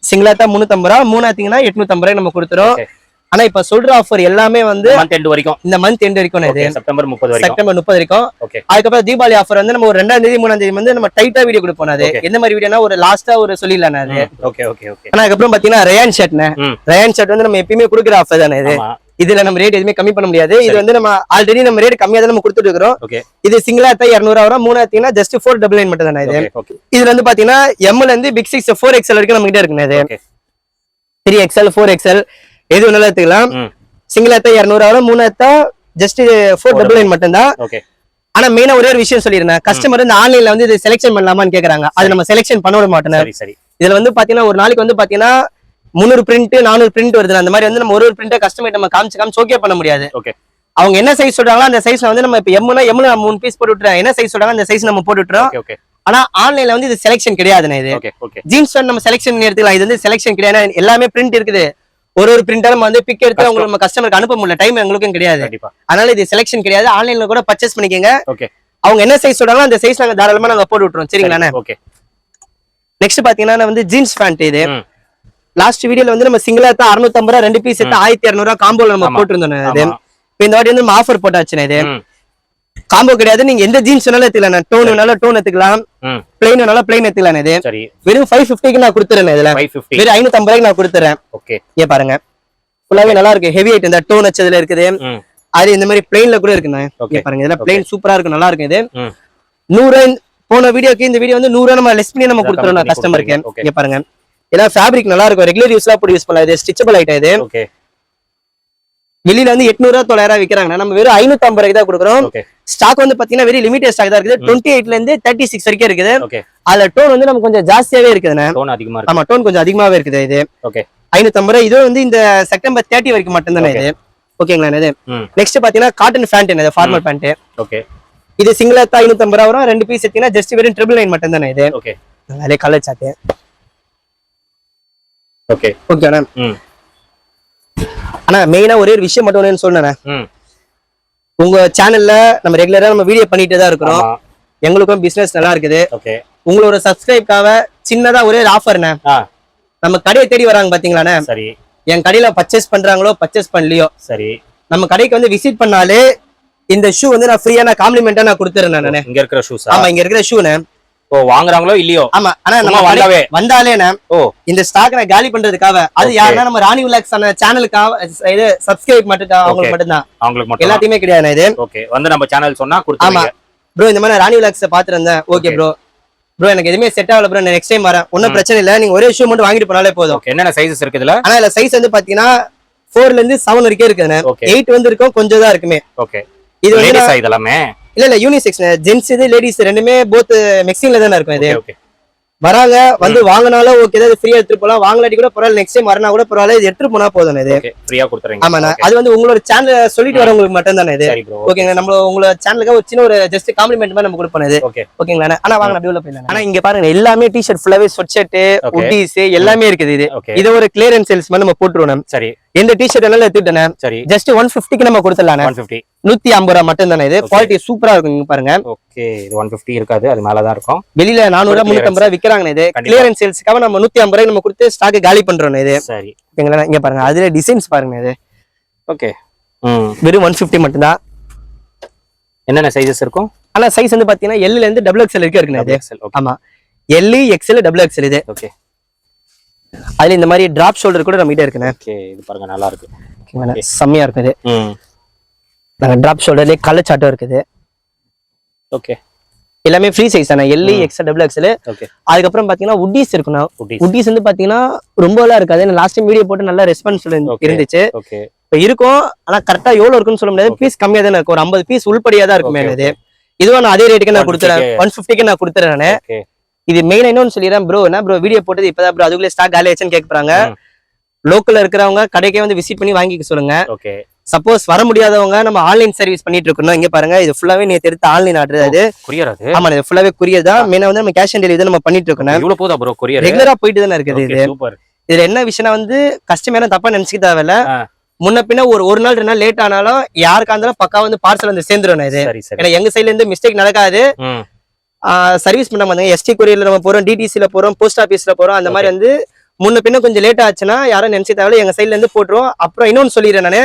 சிங்கிளா தான் முன்னூத்தம்பது ரூபா மூணாத்தீங்கன்னா எட்நூத்தம்பது ரூபாய் நம்ம கொடுத்துறோம். Okay. ஆனா இப்ப சொல்ற ஆஃபர் எல்லாமே வந்து month end வரைக்கும். இந்த மந்த் எண்ட் வரைக்கும் இது. செப்டம்பர் முப்பது வரைக்கும். செப்டம்பர் முப்பது வரைக்கும். அதுக்கப்புறம் தீபாவளி ஆஃபர் வந்து நம்ம ஒரு ரெண்டாம் தேதி மூணாம் தேதி வந்து நம்ம டைட்டா வீடியோ கொடுப்போம் அது. எந்த மாதிரி வீடியோனா ஒரு லாஸ்டா ஒரு சொல்லிடலாம் அது ஓகே ஓகே ஓகே ஆனா அதுக்கப்புறம் பாத்தீங்கன்னா ரயான் ஷர்ட்னே ரயான் ஷர்ட் வந்து நம்ம எப்பயுமே கொடுக்குற ஆஃபர் தானே இது. இதுல நம்ம ரேட் எதுவுமே கம்மி பண்ண முடியாது. இது வந்து நம்ம ஆல்ரெடி நம்ம ரேட் கம்மியா தான் நம்ம கொடுத்துட்டு இருக்கிறோம். இது சிங்கிளா தான் இரநூறு வரும் மூணாத்தீங்கன்னா ஜஸ்ட் ஃபோர் டபுள் நைன் மட்டும் தானே இது? இதுல வந்து பாத்தீங்கன்னா எம்ல இருந்து பிக் சிக்ஸ் ஃபோர் எக்ஸ்எல் வரைக்கும் நம்ம கிட்ட இது. Okay three XL four XL எது வேணாலும் எடுத்துக்கலாம். சிங்கிள் அத்தா இரநூறு வரும் மூணு அத்தா ஜஸ்ட் ஃபோர் டபுள் நைன் மட்டும் தான் ஆனா மெயினா ஒரே ஒரு விஷயம் சொல்லிருந்தேன் கஸ்டமர் வந்து ஆன்லைன்ல வந்து இது செலெக்ஷன் பண்ணலாமான்னு கேக்குறாங்க. அது நம்ம செலெக்ஷன் பண்ண விட சரி. இதுல வந்து பாத்தீங்கன்னா ஒரு நாளைக்கு வந்து பாத்தீங்கன்னா முந்நூறு பிரிண்ட் நானூறு பிரிண்ட் வருது அந்த மாதிரி வந்து நம்ம ஒரு ஒரு பிரிண்ட்டை கஸ்டமர் நம்ம காமிச்சு காமிச்சு ஓகே பண்ண முடியாது. ஓகே அவங்க என்ன சைஸ் சொல்றாங்களோ அந்த சைஸ்ல வந்து நம்ம இப்ப எம்னா எம்ல மூணு பீஸ் போட்டு விட்டுறோம். என்ன சைஸ் சொல்றாங்க அந்த சைஸ் நம்ம போட்டு விட்டுறோம். ஆனா ஆன்லைன்ல வந்து இது செலெக்ஷன் கிடையாதுண்ணே இது. ஜீன்ஸ் பேண்ட் நம்ம செலெக்ஷன் எடுத்துக்கலாம். இது வந்து செலெக்ஷன் கிடையாது எல்லாமே பிரிண்ட் இருக்குது. ஒரு ஒரு பிரிண்டர் நம்ம வந்து பிக் எடுத்து உங்களுக்கு நம்ம கஸ்டமருக்கு அனுப்ப முடியல. டைம் எங்களுக்கும் கிடையாது. அதனால இது செலெக்ஷன் கிடையாது. ஆன்லைன்ல கூட பர்ச்சேஸ் பண்ணிக்கங்க. அவங்க என்ன சைஸ் சொல்றாங்களோ அந்த சைஸ் நாங்க தாராளமா நாங்க போட்டு விட்டுறோம் சரிங்களாண்ணே? ஓகே நெக்ஸ்ட் பாத்தீங்கன்னா வந்து ஜீன்ஸ் பேண்ட் இது. லாஸ்ட் வீடியோல வந்து நம்ம சிங்கிளா தான் அறுநூத்தம்பது ரூபா ரெண்டு பீஸ் எடுத்து ஆயிரத்தி இரநூறுவா காம்போல நம்ம. போட்டிருந்தோம் இது. இப்ப இந்த வாட்டி வந்து நம்ம ஆஃபர் போட்டாச்சுண்ணே இது. காம்போ கிடையாது. நீங்க எந்த ஜீன்ஸ் வேணாலும் எடுத்துக்கலாம் டோன் வேணாலும் டோன் எடுத்துக்கலாம். பிளைன் வேணாலும் பிளைன் எடுத்துக்கலாம் இது. வெறும் ஃபைவ் ஃபிஃப்டிக்கு நான் கொடுத்துறேன் இதுல. வெறும் ஐநூத்தம்பது ரூபாய்க்கு நான் கொடுத்துறேன். ஓகே. பாருங்க. ஃபுல்லாவே நல்லா இருக்கு. ஹெவி ஐட்டம் இந்த டோன் வச்சதுல இருக்குது. அது இந்த மாதிரி பிளைன்ல கூட இருக்குண்ணே. பாருங்க. இதெல்லாம் பிளைன் சூப்பரா இருக்கு நல்லா இருக்கு இது. நூறு போன வீடியோக்கு இந்த வீடியோ வந்து நூறு நம்ம லெஸ் பண்ணி நம்ம கொடுத்துறோம் கஸ்டமருக்கு. இங்க பாருங்க. இதெல்லாம் ஃபேப்ரிக் நல்லா இருக்கும் ரெகுலர் யூஸ்லாம் போட்டு யூஸ் பண்ணலாம். இது ஸ்டிச்சபிள் ஐட்டம் இது. ஓகே வெளியில வந்து எட்நூறு ரூபா தொள்ளாயிரம் விற்கிறாங்க நம்ம வெறும் ஐநூத்தி ஐம்பது ரூபாய்க்கு தான் கொடுக்குறோம். ஸ்டாக் வந்து பாத்தீங்கன்னா வெரி லிமிடெட் ஸ்டாக் தான் இருக்குது. டுவெண்ட்டி எயிட்ல இருந்து தேர்ட்டி சிக்ஸ் வரைக்கும் இருக்குது. அதுல டோன் வந்து நம்ம கொஞ்சம் ஜாஸ்தியாவே இருக்குதுண்ணே. டோன் அதிகமா ஆமா டோன் கொஞ்சம் அதிகமாவே இருக்குது இது. ஓகே ஐநூத்தி ஐம்பது ரூபா இது வந்து இந்த செப்டம்பர் தேர்ட்டி வரைக்கும் மட்டும்தானே இது. ஓகேங்களா இது. நெக்ஸ்ட் பாத்தீங்கன்னா காட்டன் பேண்ட் இது? ஃபார்மல் பேண்ட் ஓகே இது சிங்கிள் ஐநூத்தி ஐம்பது ரூபா வரும். ரெண்டு பீஸ் எடுத்தீங்கன்னா ஜஸ்ட் வெறும் ட்ரிபிள் நைன் மட்டும் தானே இது. ஓகே அதே கலர் சாட்டு ஓகே ஓகேண்ணா ம். ஆனா மெயினா ஒரே ஒரு விஷயம் மட்டும் ஒண்ணு சொன்னேன் ம். உங்க சேனல்ல நம்ம ரெகுலரா நம்ம வீடியோ பண்ணிட்டு தான் இருக்கிறோம். எங்களுக்கும் பிசினஸ் நல்லா இருக்குது. ஓகே உங்களோட சப்ஸ்கிரைப்காக சின்னதா ஒரே ஒரு ஆஃபர்ண்ணே நம்ம கடையை தேடி வராங்க பாத்தீங்களாண்ணே. சரி. என் கடையில பர்ச்சேஸ் பண்றாங்களோ பர்ச்சேஸ் பண்ணலையோ. சரி. நம்ம கடைக்கு வந்து விசிட் பண்ணாலே இந்த ஷூ வந்து நான் ஃப்ரீயா நான் காம்ப்ளிமெண்டா நான் கொடுத்துறேன் நானு இங்க இருக்கிற ஷூஸா ஆமா இங்க இருக்கிற ஷூனு ஓ வாங்குறாங்களோ இல்லையோ? ஆமா ஆனா நம்ம வந்தாவே. வந்தாலேண்ணே ஓ. இந்த ஸ்டாக் நான் காலி பண்றதுக்காக அது. யாருன்னா நம்ம ராணி விலாக்ஸ் சேனலுக்காக இது சப்ஸ்கிரைப் மட்டும் அவங்களுக்கு Okay. மட்டும்தான். அவங்களுக்கு மட்டும் எல்லாத்தையுமே கிடையாது இது? ஓகே வந்து நம்ம சேனல் சொன்னா ஆமா. ப்ரோ இந்த மாதிரி ராணி விலாக்ஸ் பாத்துருந்தேன் ஓகே. ப்ரோ ப்ரோ எனக்கு எதுவுமே செட் ஆகல ப்ரோ நெக்ஸ்ட் டைம் வரேன். ஒன்றும் பிரச்சனை இல்லை. நீங்க ஒரே ஷூ மட்டும் வாங்கிட்டு போனாலே போதும். ஓகே என்னென்ன சைஸஸ் இருக்கு இதுல? ஆனா இதுல சைஸ் வந்து பாத்தீங்கன்னா ஃபோர்ல இருந்து செவன் வரைக்கும் இருக்குதுண்ணே ஓகே எயிட் வந்து இருக்கும் கொஞ்சம் தான் இருக்குமே. ஓகே இது வந்து இதெல்லாமே? இல்ல இல்ல யூனிசெக்ஸ் ஜென்ஸ் இது லேடிஸ் ரெண்டுமே போத் மிக்சிங்ல தானே இருக்கும் இது. ஓகே ஓகே வராங்க வந்து வாங்கினாலும் ஓகே ஃப்ரீயா எடுத்துட்டு போலாம். வாங்கலாட்டி கூட பரவாயில்ல நெக்ஸ்ட் டைம் வரனா கூட பரவாயில்ல இது எடுத்துட்டு போனா போதும் இது. ஓகே ஃப்ரீயா கொடுத்துறீங்க. ஆமாண்ணா Okay. அது வந்து உங்களோட சேனல் சொல்லிட்டு வரவங்களுக்கு மட்டும் தானே இது. ஓகேங்க நம்ம உங்களோட சேனலுக்கு ஒரு சின்ன ஒரு ஜஸ்ட் காம்ப்ளிமெண்ட் மாதிரி நம்ம கொடுப்போம் இது. ஓகே ஓகேங்களா ஆனா வாங்க உள்ள போயிடலாம். ஆனா இங்க பாருங்க எல்லாமே டி ஷர்ட் ஃபுல்லாவே ஸ்வெட் ஷர்ட். உட்டீஸ் எல்லாமே இருக்குது இது. இது ஒரு கிளியரன்ஸ் சேல்ஸ் மாதிரி நம்ம போட்டுருவோம் சரி. எந்த டி ஷர்ட் எல்லாம் எடுத்துட்டேன் சரி. ஜஸ்ட் ஒன் பிப்டிக்கு நம்ம கொடுத்துடலாம் ஒன் ஃபிஃப்டி நூத்தி ஐம்பது ரூபா மட்டும் தானே இது குவாலிட்டி சூப்பரா இருக்கும் பாருங்க. ஓகே இது ஒன் பிப்டி இருக்காது அது மேலதான் இருக்கும். வெளியில நானூறு. முன்னூத்தி ரூபா விக்கிறாங்க இது. கிளியரன்ஸ் சேல்ஸ்க்காக நம்ம நூத்தி ஐம்பது ரூபாய் நம்ம கொடுத்து ஸ்டாக் காலி பண்றோம் இது. சரி. இங்க பாருங்க அதுல டிசைன்ஸ் பாருங்க இது. ஓகே வெறும் ஒன் பிப்டி மட்டும்தான். என்னென்ன சைஸஸ் இருக்கும்? ஆனா சைஸ் வந்து பாத்தீங்கன்னா எல்ல இருந்து டபுள் எக்ஸ்எல் எக்ஸல் ஓகே ஆமா. எல் எக்ஸ்எல் டபுள் எக்ஸ்எல் இது. ஓகே அதுல இந்த மாதிரி டிராப் ஷோல்டர் கூட நம்ம கிட்ட இருக்குண்ணே. ஓகே இது பாருங்க நல்லா இருக்கு. ஓகேங்களா? செம்மையா இருக்கும் இது ம் நாங்க டிராப் ஷோல்டர்லயே கலர் சாட்டம் இருக்குது. ஓகே எல்லாமே ஃப்ரீ சைஸ் தானே? L XL double XL okay அதுக்கப்புறம் பாத்தீங்கன்னா உட்டீஸ் இருக்குண்ணா உட்டீஸ் வந்து பாத்தீங்கன்னா ரொம்ப எல்லாம் இருக்காது. லாஸ்ட் டைம் வீடியோ போட்டு நல்ல ரெஸ்பான்ஸ். இருந்துச்சு. இப்ப இருக்கும். ஆனா கரெக்டா எவ்வளவு இருக்குன்னு சொல்ல முடியாது. பீஸ் கம்மியா தானே இருக்கும். ஒரு ஐம்பது பீஸ் உள்படியா தான் இருக்குமே இது இதுவும் நான் அதே ரேட்டுக்கு நான் 150 கொடுத்துறேன் ஒன் ஃபிஃப்டிக்கு நான் கொடுத்துறேன் நானு. இது மெயினா இன்னொன்னு சொல்லிடுறேன் ப்ரோ என்ன ப்ரோ வீடியோ போட்டது இப்பதான் ப்ரோ அதுக்குள்ளே ஸ்டாக் காலி ஆச்சுன்னு கேட்க போறாங்க. ம். லோக்கல்ல இருக்கிறவங்க கடைக்கே வந்து விசிட் பண்ணி வாங்கிக்க சொல்லுங்க. ஓகே சப்போஸ் வர முடியாதவங்க நம்ம ஆன்லைன் சர்வீஸ் பண்ணிட்டு இருக்கணும். இங்க பாருங்க இது ஃபுல்லாவே நேத்து எடுத்து ஆன்லைன் ஆர்டர் அது. கொரியர் அது? ஆமா இது ஃபுல்லாவே கொரியர் தான். மெயினா வந்து நம்ம கேஷ் ஆன் டெலிவரி தான் நம்ம பண்ணிட்டு இருக்கணும். இவ்வளவு போதா ப்ரோ கொரியர் ரெகுலரா போயிட்டு தானே இருக்குது இது. சூப்பர் இதுல என்ன விஷயம்னா வந்து கஸ்டமர் தப்பா நினைச்சுக்க தேவையில்ல. முன்ன பின்ன ஒரு ஒரு நாள் ரெண்டு நாள் லேட் ஆனாலும் யாருக்கா இருந்தாலும் பக்கா வந்து பார்சல் வந்து சேர்ந்துடும் இது. ஏன்னா எங்க சைடுல இருந்து மிஸ்டேக் நடக்காது. சர்வீஸ் பண்ண மாட்டாங்க எஸ்டி கொரியர்ல நம்ம போறோம் டிடிசில போறோம் போஸ்ட் ஆபீஸ்ல போறோம் அந்த மாதிரி வந்து முன்ன பின்ன கொஞ்சம் லேட் ஆச்சுன்னா யாரும் நினைச்சு தேவையில்ல எங்க சைடுல இருந்து போட்டுருவோம் அப்புறம் இன்னொன்னு சொல்லிடுறேன் நானு.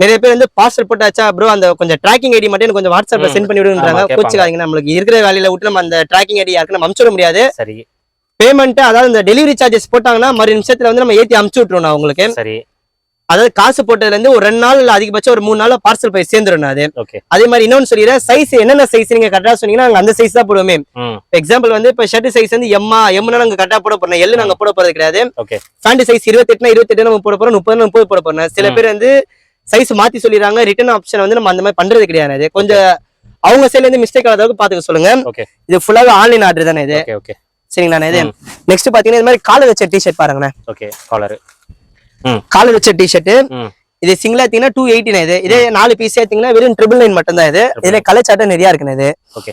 நிறைய பேர் வந்து பார்சல் போட்டாச்சா ப்ரோ அந்த கொஞ்சம் ட்ராக்கிங் ஐடி மட்டும் எனக்கு கொஞ்சம் வாட்ஸ்அப்ல. சென்ட் பண்ணி விடுன்றாங்க. கோச்சுக்காதீங்க நம்மளுக்கு இருக்கிற வேலையில விட்டு நம்ம அந்த ட்ராக்கிங் ஐடி யாருக்கு நம்ம அமுச்சு விட முடியாது. சரி. பேமெண்ட் அதாவது இந்த டெலிவரி சார்ஜஸ் போட்டாங்கன்னா மறு நிமிஷத்துல வந்து நம்ம ஏத்தி அமுச்சு விட்டுருவோம் உங்களுக்கு. சரி. அதாவது காசு போட்டதுல இருந்து ஒரு ரெண்டு நாள் இல்ல அதிகபட்சம் ஒரு மூணு நாள்ல பார்சல் போய் சேர்ந்துடும் அது. அதே மாதிரி இன்னொன்னு சொல்லிடுறேன். சைஸ் என்னென்ன சைஸ் நீங்க கரெக்டா சொன்னீங்கன்னா நாங்க அந்த சைஸ் தான் போடுவோமே. எக்ஸாம்பிள் வந்து இப்ப ஷர்ட் சைஸ் வந்து எம்மா எம்னா நாங்க கரெக்டா போட போறோம். எல்லு நாங்க போட போறது கிடையாது. பேண்ட் சைஸ் இருபத்தெட்டுனா இருபத்தெட்டு நம்ம போட போறோம். முப்பது முப்பது போட போறோம். சில. பேர் வந்து சைஸ் மாத்தி சொல்லிடுறாங்க. ரிட்டர்ன் ஆப்ஷன் வந்து நம்ம அந்த மாதிரி பண்றது கிடையாது. கொஞ்சம் அவங்க சைடுல இருந்து மிஸ்டேக் ஆகாதவங்க பாத்துக்க சொல்லுங்க. ஓகே இது ஃபுல்லாவே ஆன்லைன் ஆர்டர் தானே இது? சரிங்களா இது. நெக்ஸ்ட் பாத்தீங்கன்னா இந்த மாதிரி காலர் வச்ச டிஷர்ட் பாருங்கண்ணே. ஓகே காலர் காலர் வச்ச டிஷர்ட் இது சிங்கிளா எடுத்தீங்கன்னா டூ எயிட்டின் இது. இதே நாலு பீஸ் எடுத்தீங்கன்னா வெறும் ட்ரிபிள் நைன் மட்டும் தான் இது. இதுல கலர் சாட்டம் நிறைய இருக்குண்ணே இது. ஓகே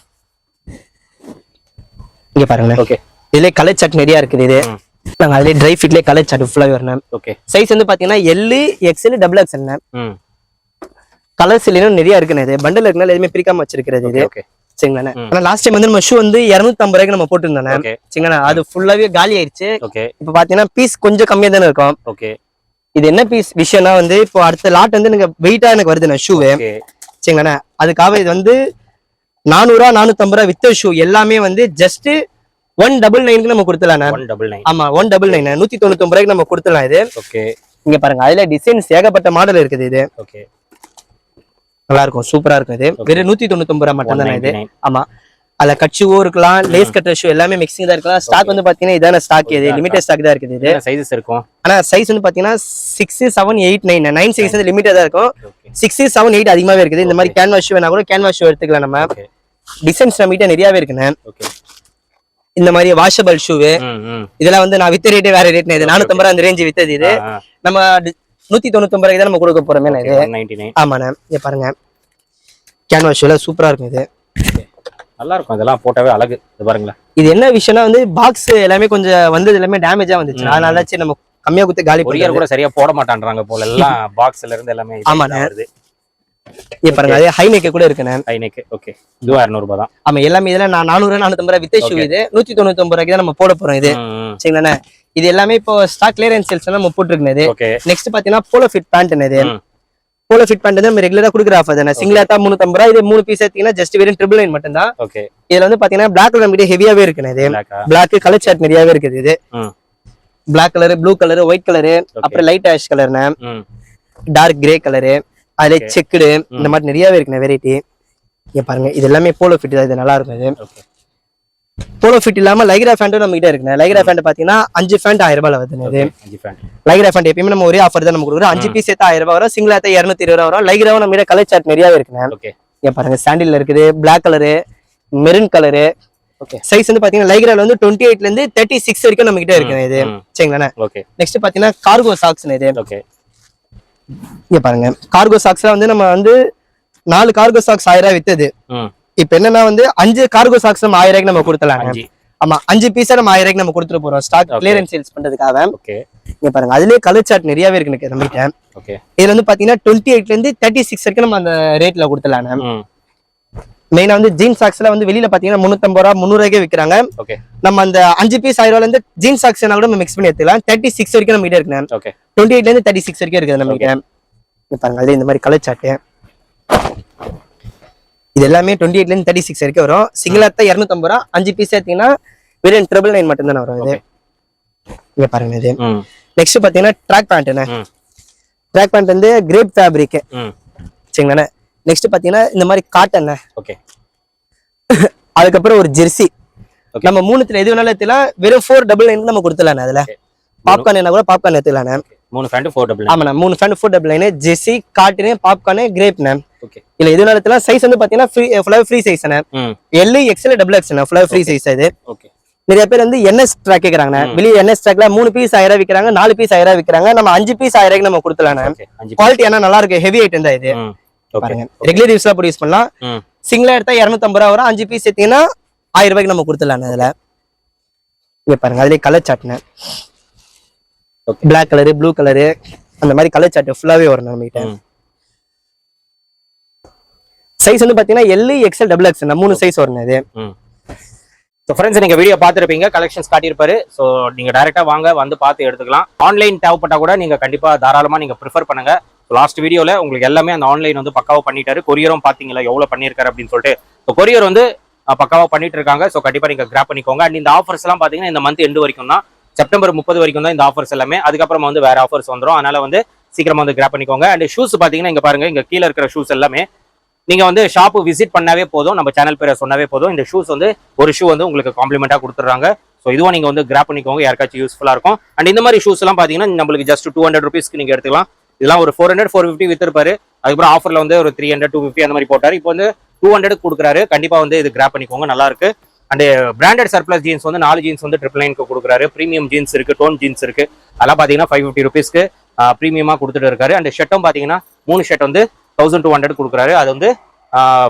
இங்க பாருங்க ஓகே இதுல கலர் சாட் நிறைய இருக்குது இது. ம். நாங்க அதுல ட்ரை ஃபிட்லயே கலர் சாட் ஃபுல்லாவே வரணும். ஓகே சைஸ் வந்து பாத்தீங்கன்னா எல் எக்ஸ்எல் டபுள் எக்ஸ்எல் ம். கலர்ஸ் இல்லைன்னு நிறைய இருக்குண்ணே இது. பண்டல் இருக்குனால எதுவுமே பிரிக்காம வச்சிருக்கிறது இது. ஓகே சரிங்களாண்ணே. லாஸ்ட் டைம் வந்து நம்ம ஷூ வந்து இருநூத்தி ஐம்பது ரூபாய்க்கு நம்ம போட்டுருந்தோண்ணே சரிங்களா அது ஃபுல்லாவே காலி ஆயிடுச்சு ஓகே இப்ப பாத்தீங்கன்னா பீஸ் கொஞ்சம் கம்மியா தானே இருக்கும். ஓகே இது என்ன பீஸ் விஷயம்னா வந்து இப்போ அடுத்த லாட் வந்து எனக்கு வெயிட்டா எனக்கு வருதுண்ணே ஷூ ஓகே சரிங்களாண்ணே. அதுக்காக இது வந்து நானூறுரூவா நானூத்தம்பது ரூபா வித்த ஷூ எல்லாமே வந்து ஜஸ்ட் ஒன் டபுள் நைனுக்கு நம்ம கொடுத்துலாண்ணே ஒன் டபுள் நைன். ஆமா ஒன் டபுள் நைன் நூத்தி தொண்ணூத்தி ரூபாய்க்கு நம்ம கொடுத்துலாம் இது. ஓகே. இங்க பாருங்க அதுல டிசைன்ஸ் ஏகப்பட்ட மாடல் இருக்குது இது. ஓகே. நல்லா இருக்கும் சூப்பரா இருக்கும் இது. வெறும் நூத்தி தொண்ணூத்தி ரூபாய் மட்டும் தானே இது ஆமா. அதுல கட் ஷூவும் இருக்கலாம் லேஸ் கட்டர் ஷூ எல்லாமே மிக்சிங் தான் இருக்கலாம். ஸ்டாக் வந்து பாத்தீங்கன்னா இதான ஸ்டாக் இது. லிமிடெட் ஸ்டாக் தான் இருக்குது இது. சைஸஸ் இருக்கும்? ஆனா சைஸ் வந்து பாத்தீங்கன்னா six seven eight nine nine size வந்து லிமிட்டட் தான் இருக்கும். சிக்ஸ் செவன் எயிட் அதிகமாவே இருக்குது. இந்த மாதிரி கேன்வாஸ் ஷூ வேணா கூட கேன்வாஸ் ஷூ எடுத்துக்கலாம் நம்ம. டிசைன்ஸ் நம்ம கிட்ட நிறையவே இருக்குண்ணே. ஓகே. இந்த மாதிரி வாஷபிள் ஷூ ம் ம். இதெல்லாம் வந்து நான் வித்த ரேட்டே வேற ரேட் இது. நானூத்தம்பது ரூபா அந்த ரேஞ்ச் வித்தது இது. நம்ம நூத்தி தொண்ணூத்தொன்பது ரூபாய்க்கு தான் நம்ம கொடுக்க போறோமே இது. ஆமாண்ணே. இங்க பாருங்க. கேன்வாஸ் ஷூல சூப்பரா இருக்கும் இது. நல்லா இருக்கும் இதெல்லாம் போட்டாவே அழகு. இது பாருங்களேன். இது என்ன விஷயம்னா வந்து பாக்ஸ் எல்லாமே கொஞ்சம் வந்தது எல்லாமே டேமேஜா வந்துச்சு. அதனால நம்ம கம்மியா குத்து காலி கூட சரியா போட மாட்டான்றாங்க போல. எல்லாம் பாக்ஸ்ல இருந்து எல்லாமே இது ஆமாண்ணே. இங்க பாருங்க அதே ஹை நெக் கூட இருக்குண்ணே ஓகே இரநூறு ரூபாய் தான். ஆமா எல்லாமே இதெல்லாம் நான் நானூறு நானூத்தம்பது வித்த ஷூ. இது. நூத்தி தொண்ணூத்தி ஒன்பது ரூபாய்க்கு தான் நம்ம போட போறோம் இது. சரிங்களாண்ணே? இது எல்லாமே இப்போ ஸ்டாக் கிளியரன்ஸ் சேல்ஸ் நம்ம போட்டுருக்கோம் இது. ஓகே நெக்ஸ்ட் பாத்தீங்கன்னா போலோ ஃபிட் பேண்ட் இது. போலோ ஃபிட் பேண்ட் நம்ம ரெகுலரா கொடுக்குற ஆஃபர் தானே சிங்கிள் ஏத்தா முந்நூத்தம்பது ரூபாய் இது மூணு பீஸ் எடுத்தீங்கன்னா ஜஸ்ட் வெறும் ட்ரிபிள் நைன் மட்டும் தான் ஓகே இதுல வந்து பாத்தீங்கன்னா பிளாக் கலர் ஹெவியாவே இருக்குண்ணே இது. பிளாக் கலர் நிறையவே இருக்குது இது. Black colour blue colour white colour அப்புறம் லைட் ஆஷ் கலர்ண்ணே ம். டார்க் கிரே கலரு அதுல. செக்குடு இந்த மாதிரி நிறையவே இருக்குண்ணே வெரைட்டி இங்க பாருங்க இது எல்லாமே போலோ ஃபிட் தான் இது நல்லா இருக்கும் போலோ ஃபிட் இல்லாம லைக்ரா ஃபேண்டும் நம்ம கிட்ட இருக்குண்ணே. லைக்ரா ஃபேண்ட் பாத்தீங்கன்னா அஞ்சு ஃபேண்ட் ஆயிரம் ரூபாய் வருதுண்ணே இது. லைக்ரா ஃபேண்ட் எப்பயுமே நம்ம ஒரே ஆஃபர் தான் நம்ம கொடுக்குறோம். அஞ்சு பீஸ் ஆயிரம் ரூபாய் வரும் சிங்கிள் ஏத்தா இருநூத்தி இருபது ரூபா வரும். லைக்ராவும் நம்ம கிட்ட கலர் சார்ட் நிறையவே இருக்குண்ணே. இங்க பாருங்க சாண்டில் இருக்குது black colour maroon colour okay size வந்து பாத்தீங்கன்னா லைக்ரால வந்து டுவெண்ட்டி எயிட்ல இருந்து தேர்ட்டி சிக்ஸ் வரைக்கும் நம்ம கிட்ட இருக்குண்ணே இது. ஓகே நெக்ஸ்ட் பாத்தீங்கன்னா கார்கோ சாக்ஸ் இது. ஓகே இங்க பாருங்க. கார்கோ சாக்ஸ்ல வந்து நம்ம வந்து நாலு கார்கோ சாக்ஸ் ஆயிரம் ரூபாய் வித்தது. இப்ப என்னன்னா வந்து அஞ்சு கார்கோ சாக்ஸ் நம்ம ஆயிரம் ரூபாய்க்கு நம்ம கொடுத்தலாங்க ஆமா அஞ்சு பீஸா நம்ம ஆயிரம் ரூபாய்க்கு நம்ம கொடுத்துட்டு போறோம். ஸ்டாக். கிளியரன்ஸ் சேல்ஸ் பண்றதுக்காக. ஓகே இங்க பாருங்க அதுலயே கலர் சார்ட் நிறையவே இருக்கு எனக்கு நம்மகிட்ட. ஓகே இதுல வந்து பாத்தீங்கன்னா டுவெண்ட்டி எயிட்ல இருந்து தேர்ட்டி சிக்ஸ் வரைக்கும் நம்ம அந்த ரேட்ல கொடுத்துலாம் ம். மெயினா வந்து ஜீன்ஸ் சாக்ஸ்ல வந்து வெளியில பாத்தீங்கன்னா முன்னூத்தம்பது ரூபா முந்நூறு ரூபாய்க்கு விற்கிறாங்க ஓகே நம்ம அந்த அஞ்சு பீஸ் ஆயிரம் ரூபாயில இருந்து ஜீன்ஸ் சாக்ஸ் கூட நம்ம மிக்ஸ் பண்ணி எடுத்துக்கலாம். தேர்ட்டி சிக்ஸ் வரைக்கும் நம்ம கிட்ட இருக்கு ஓகே டுவெண்ட்டி எயிட்ல இருந்து தேர்ட்டி சிக்ஸ் வரைக்கும் இருக்குது நம்ம பாருங்க அதுல இந்த மாதிரி கலர் சார்ட் இது எல்லாமே டுவெண்ட்டி எயிட்ல இருந்து தேர்ட்டி சிக்ஸ் வரைக்கும் வரும். சிங்கிளா தான் இரநூத்தம்பது ரூபா அஞ்சு பீஸ் எடுத்தீங்கன்னா வெறும் ட்ரிபிள் நைன் மட்டும் தானே வரும் இது. இங்க பாருங்க இது. நெக்ஸ்ட் பாத்தீங்கன்னா ட்ராக் பேண்ட்ண்ணே ட்ராக் பேண்ட் வந்து கிரேப் ஃபேப்ரிக் ம். சரிங்கண்ணே நெக்ஸ்ட் பாத்தீங்கன்னா இந்த மாதிரி காட்டன் ஓகே [LAUGHS] அதுக்கப்புறம் ஒரு ஜெர்சி. நம்ம மூணுத்துல எது வேணாலும் எடுத்துலாம் வெறும் ஃபோர் டபுள் நைன் நம்ம கொடுத்துலாம் அதுல. பாப்கார்ன் என்ன கூட பாப்கார்ன் எடுத்துக்கலாம் மூணு ஃபேண்ட் ஃபோர் டபுள் ஆமாண்ணா மூணு fan four double nine jersey cotton popcorn கிரேப்ண்ணே okay இல்ல எது வேணாலும் எடுத்துலாம் சைஸ் வந்து பாத்தீங்கன்னா ஃப்ரீ ஃபுல்லாக ஃப்ரீ சைஸ்ண்ணே ம். எல் எக்ஸ்எல் டபுள் எக்ஸ்ண்ணே ஃபுல்லாக ஃப்ரீ சைஸ் இது. ஓகே நிறைய பேர் வந்து என்எஸ் ட்ராக் கேக்குறாங்க வெளியே என்எஸ் ட்ராக்ல மூணு பீஸ் ஆயிரம் விற்கிறாங்க நாலு பீஸ் ஆயிரம் விற்கிறாங்க நம்ம அஞ்சு பீஸ் ஆயிரம் நம்ம அஞ்சு குவாலிட்டி என்ன நல்லா இருக்கு. ஹெவி ஐட்டம் தான் இது. பாருங்க. ரெகுலர் யூஸ்லாம் ப்ரொடியூஸ் பண்ணலாம். ம். சிங்கிளா எடுத்தா இரநூத்தம்பது ரூபா வரும். அஞ்சு பீஸ் எடுத்தீங்கன்னா ஆயிரம் ரூபாய்க்கு நம்ம கொடுத்துடலாம் அதுல இங்க பாருங்க அதுலயே கலர் சாட்னு. பிளாக் கலரு ப்ளூ கலரு அந்த மாதிரி கலர் சார்ட் ஃபுல்லாவே வரும் நம்ம கிட்ட. ம். சைஸ் வந்து பாத்தீங்கன்னா எல் எக்ஸ்எல் டபுள் எக்ஸ் மூணு சைஸ் வரும் இது. ஸோ ஃப்ரெண்ட்ஸ் நீங்க வீடியோ பார்த்துருப்பீங்க. கலெக்ஷன்ஸ் காட்டியிருப்பாரு. ஸோ நீங்க டைரக்டா வாங்க வந்து பார்த்து எடுத்துக்கலாம். ஆன்லைன் தேவைப்பட்டா கூட நீங்க கண்டிப்பா தாராளமா நீங்க ப்ரிஃபர் பண்ணுங்க. லாஸ்ட் வீடியோல உங்களுக்கு எல்லாமே அந்த ஆன்லைன் வந்து பக்காவா பண்ணிட்டாரு. கொரியரும் பாத்தீங்களா எவ்வளவு பண்ணியிருக்காரு அப்படின்னு சொல்லிட்டு. ஸோ கொரியர் வந்து பக்காவா பண்ணிட்டு இருக்காங்க ஸோ கண்டிப்பா நீங்க கிராப் பண்ணிக்கோங்க. அண்ட் இந்த ஆஃபர்ஸ் எல்லாம் பாத்தீங்கன்னா இந்த மந்த் எண்டு வரைக்கும் தான் செப்டம்பர் முப்பது வரைக்கும் தான் இந்த ஆஃபர்ஸ் எல்லாமே. அதுக்கப்புறமா வந்து வேற ஆஃபர்ஸ் வந்துரும். அதனால வந்து சீக்கிரமா வந்து கிராப் பண்ணிக்கோங்க. அண்ட் ஷூஸ் பாத்தீங்கன்னா இங்க பாருங்க. இங்க கீழே இருக்கிற ஷூஸ் எல்லாமே நீங்க வந்து ஷாப்பு விசிட் பண்ணாவே போதும். நம்ம சேனல் பேரை சொன்னாவே போதும். இந்த ஷூஸ் வந்து ஒரு ஷூ வந்து உங்களுக்கு காம்ப்ளிமெண்டா கொடுத்துறாங்க ஸோ இதுவும் நீங்க வந்து கிராப் பண்ணிக்கோங்க. யாருக்காச்சும் யூஸ்ஃபுல்லா இருக்கும். அண்ட் இந்த மாதிரி ஷூஸ் எல்லாம் பாத்தீங்கன்னா நம்மளுக்கு ஜஸ்ட் டூ ஹண்ட்ரட் ருபீஸ்க்கு நீங்க எடுத்துக்கலாம். இதெல்லாம் ஒரு ஃபோர் ஹண்ட்ரட் ஃபோர் ஃபிஃப்டி வித்துருப்பாரு. அதுக்கப்புறம் ஆஃபர்ல வந்து ஒரு த்ரீ ஹண்ட்ரட் டூ ஃபிஃப்டி அந்த மாதிரி போட்டார். இப்போ வந்து டூ ஹண்ட்ரட் கொடுக்குறாரு. கண்டிப்பா வந்து இது கிராப் பண்ணிக்கோங்க நல்லா இருக்கு. அண்ட் பிராண்டட் சர்ப்ளஸ் ஜீன்ஸ் வந்து நாலு ஜீன்ஸ் வந்து ட்ரிபிள் நைனுக்கு கொடுக்குறாரு. ப்ரீமியம் ஜீன்ஸ் இருக்கு டோன் ஜீன்ஸ் இருக்கு. அதெல்லாம் பாத்தீங்கன்னா ஃபைவ் ஃபிஃப்டி ருபீஸ்க்கு ப்ரீமியமாக கொடுத்துட்டு இருக்காரு. அண்ட் ஷர்ட்டும் பாத்தீங்கன்னா மூணு ஷர்ட் வந்து தௌசண்ட் டூ ஹண்ட்ரட் கொடுக்குறாரு. அது வந்து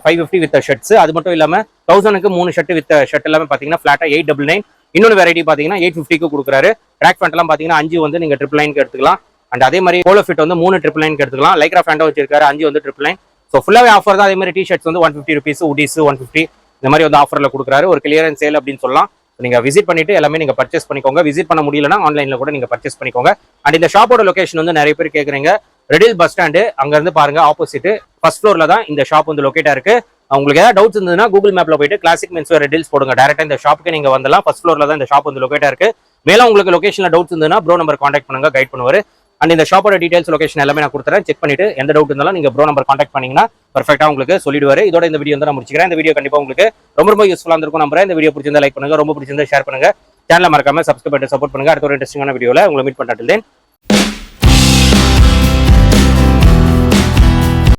ஃபைவ் ஃபிஃப்டி வித் ஷர்ட்ஸ் அது மட்டும் இல்லாம தௌசண்ட்க்கு மூணு ஷர்ட் வித் ஷர்ட் எல்லாமே பாத்தீங்கன்னா ஃபிளாட்டா எயிட் டபுள் நைன் இன்னொரு வெரைட்டி பாத்தீங்கன்னா எயிட் ஃபிஃப்டிக்கு கொடுக்குறாரு. ட்ராக் பேண்ட் எல்லாம் பாத்தீங்கன்னா அஞ்சு வந்து நீங்க ட்ரிபிள் நைனுக்கு எடுத்துக்கலாம். அண்ட் அதே மாதிரி போலோ ஃபிட் வந்து மூணு ட்ரிபிள் நைன் எடுத்துக்கலாம். லைக்ரா ஃபேண்டோ வச்சிருக்காரு அஞ்சு வந்து ட்ரிபிள் நைன் ஸோ ஃபுல்லாகவே ஆஃபர் தான். அதே மாதிரி டிஷர்ட்ஸ் வந்து ஒன் ஃபிஃப்டி ருபீஸ் உடிஸ் ஒன் ஃபிஃப்டி இந்த மாதிரி வந்து ஆஃபரில் கொடுக்குறாரு. ஒரு கிளியரன்ஸ் சேல் அப்படின்னு சொல்லலாம். நீங்க விசிட் பண்ணிட்டு எல்லாமே நீங்க பர்ச்சேஸ் பண்ணிக்கோங்க. விசிட் பண்ண முடியலன்னா ஆன்லைன்ல கூட நீங்க பர்ச்சேஸ் பண்ணிக்கோங்க. அண்ட் இந்த ஷாப்போட லொகேஷன் வந்து நிறைய பேர் கேட்குறீங்க ரெடில் பஸ் ஸ்டாண்டு அங்கேருந்து பாருங்க ஆப்போசிட் ஃபர்ஸ்ட் ஃப்ளோரில் தான் இந்த ஷாப் வந்து லொக்கேட்டாக இருக்கு. உங்களுக்கு ஏதாவது டவுட்ஸ் இருந்ததுன்னா கூகுள் மேப்ல போயிட்டு கிளாசிக் மென்ஸ் ரெடில்ஸ் போடுங்க. டேரக்டா இந்த ஷாப்புக்கு நீங்க வந்தலாம் ஃபர்ஸ்ட் ஃப்ளோரில் தான் இந்த ஷாப் வந்து லொக்கேட்டாக இருக்கு. மேலும் உங்களுக்கு லொகேஷன்ல டவுட்ஸ் இருந்ததுன்னா ப்ரோ நம்பர் காண்டாக்ட் பண்ணுங்க கைட் பண்ணுவாரு. அண்ட் இந்த ஷாப்போட டீடைல்ஸ் லொகேஷன் எல்லாமே நான் கொடுத்துறேன். செக் பண்ணிட்டு எந்த டவுட் இருந்தாலும் நீங்க ப்ரோ நம்பர் காண்டாக்ட் பண்ணீங்கன்னா பர்ஃபெக்ட்டா உங்களுக்கு சொல்லிடுவார். இதோட இந்த வீடியோ வந்து நான் முடிச்சுக்கிறேன். இந்த வீடியோ கண்டிப்பா உங்களுக்கு ரொம்ப ரொம்ப யூஸ்ஃபுல்லா இருக்கும் நம்புறேன். இந்த வீடியோ பிடிச்சிருந்தா லைக் பண்ணுங்க. ரொம்ப பிடிச்சிருந்தா ஷேர் பண்ணுங்க. சேனலை மறக்காம சப்ஸ்கிரைப் பண்ணிட்டு சப்போர்ட் பண்ணுங்க. அடுத்த ஒரு இன்ட்ரெஸ்டிங்கான வீடியோல உங்களை மீட் பண்ணுறேன்